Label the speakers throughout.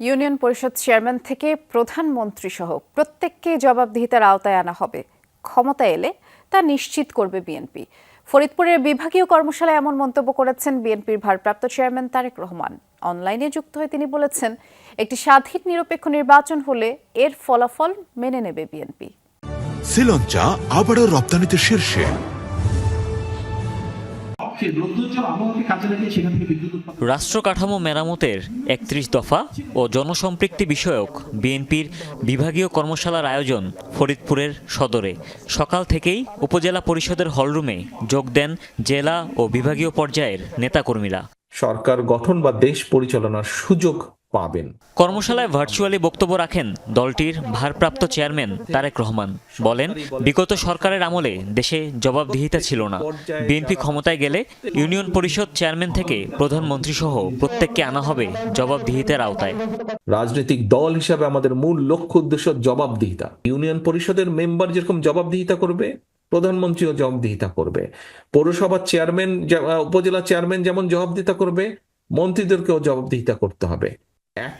Speaker 1: Union পরিষদ chairman থেকে প্রধানমন্ত্রী সহ প্রত্যেককে জবাবদিহিতার আওতায় আনা হবে। ক্ষমতা এলে তা নিশ্চিত করবে বিএনপি। ফরিদপুরের বিভাগীয় কর্মশালায় এমন মন্তব্য করেছেন বিএনপির ভারপ্রাপ্ত চেয়ারম্যান তারেক রহমান। অনলাইনে যুক্ত হয়ে তিনি বলেছেন, একটি স্বাধীন নিরপেক্ষ নির্বাচন হলে এর ফলাফল মেনে নেবে বিএনপি।
Speaker 2: শ্রীলঞ্চা আবারও রপ্তানিতে শীর্ষে।
Speaker 3: রাষ্ট্র কাঠামো মেরামতের একত্রিশ দফা ও জনসম্পৃক্তি বিষয়ক বিএনপির বিভাগীয় কর্মশালার আয়োজন ফরিদপুরের সদরে। সকাল থেকেই উপজেলা পরিষদের হলরুমে যোগ দেন জেলা ও বিভাগীয় পর্যায়ের নেতাকর্মীরা।
Speaker 4: সরকার গঠন বা দেশ পরিচালনার সুযোগ পাবেন।
Speaker 3: কর্মশালায় ভার্চুয়ালি বক্তব্য রাখেন দলটির ভারপ্রাপ্ত চেয়ারম্যান তারেক রহমান। বলেন বিগত সরকারের আমলে দেশে জবাবদিহিতা ছিল না। বিএনপি ক্ষমতায় গেলে ইউনিয়ন পরিষদ চেয়ারম্যান থেকে প্রধানমন্ত্রী সহ প্রত্যেককে আনা হবে জবাবদিহিতার আওতায়।
Speaker 4: রাজনৈতিক দল হিসাবে আমাদের মূল লক্ষ্য উদ্দেশ্য জবাবদিহিতা। ইউনিয়ন পরিষদের মেম্বার যেরকম জবাবদিহিতা করবে প্রধানমন্ত্রীও জবাবদিহিতা করবে। পৌরসভার চেয়ারম্যান উপজেলা চেয়ারম্যান যেমন জবাবদিহিতা করবে মন্ত্রীদেরকেও জবাবদিহিতা করতে হবে।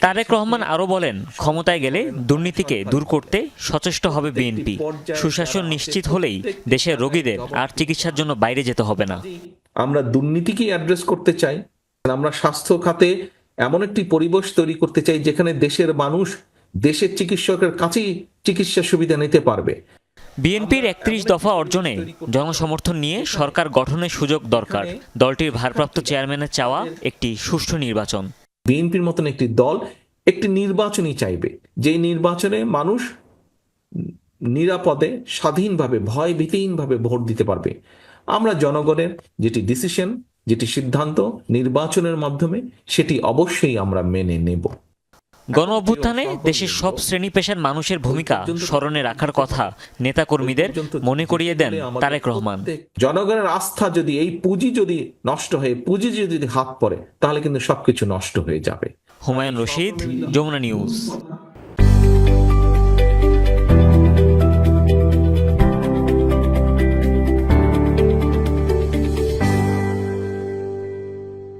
Speaker 3: তারেক রহমান আরও বলেন ক্ষমতায় গেলে দুর্নীতিকে দূর করতে সচেষ্ট হবে বিএনপি। সুশাসন নিশ্চিত হলেই দেশের রোগীদের আর চিকিৎসার জন্য বাইরে যেতে হবে না।
Speaker 4: আমরা দুর্নীতিকেই অ্যাড্রেস করতে চাই। আমরা স্বাস্থ্য খাতে এমন একটি পরিবেশ তৈরি করতে চাই যেখানে দেশের মানুষ দেশের চিকিৎসকের কাছেই চিকিৎসা সুবিধা নিতে পারবে।
Speaker 3: বিএনপির একত্রিশ দফা অর্জনে জনসমর্থন নিয়ে সরকার গঠনের সুযোগ দরকার। দলটির ভারপ্রাপ্ত চেয়ারম্যানের চাওয়া একটি সুষ্ঠু নির্বাচন।
Speaker 4: বিএনপির মতন একটি দল একটি নির্বাচনই চাইবে। যে নির্বাচনে মানুষ নিরাপদে, স্বাধীনভাবে, ভয় ভীতিহীনভাবে ভোট দিতে পারবে। আমরা জনগণের যেটি ডিসিশন যেটি সিদ্ধান্ত নির্বাচনের মাধ্যমে, সেটি অবশ্যই আমরা মেনে নেব।
Speaker 3: গণ অভ্যুত্থানে দেশের সব শ্রেণি পেশার মানুষের ভূমিকা স্মরণে রাখার কথা নেতাকর্মীদের মনে করিয়ে দেন তারেক রহমান।
Speaker 4: জনগণের আস্থা যদি এই পুঁজি যদি নষ্ট হয়ে পুঁজি যদি হাত পড়ে তাহলে কিন্তু সবকিছু নষ্ট হয়ে যাবে।
Speaker 3: হুমায়ুন রশিদ যমুনা নিউজ।